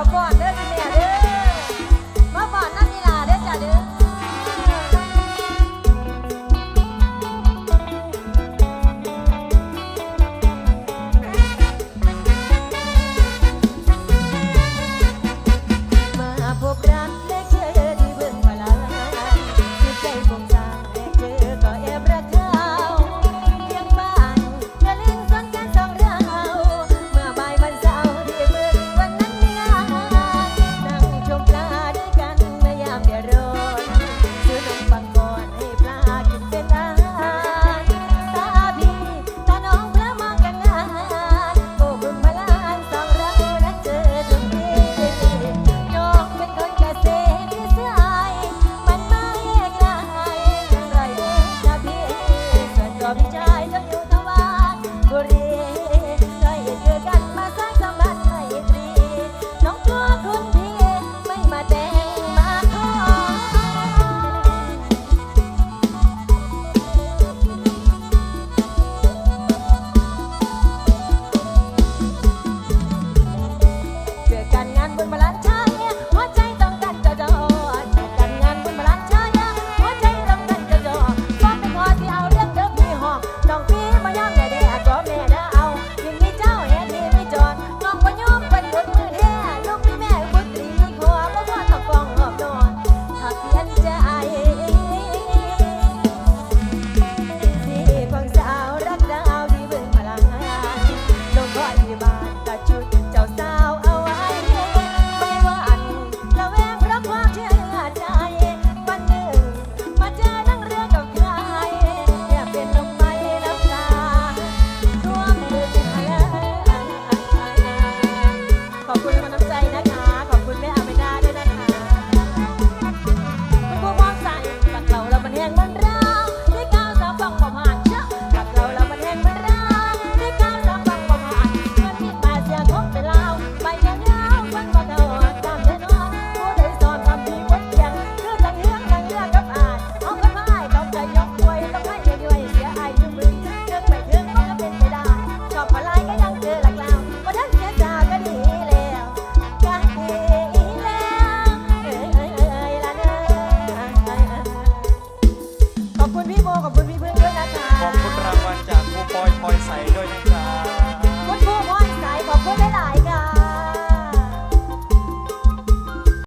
กับฟอน ขอบคุณพี่โมขอบคุณพี่เพื่องด้วยนะคะ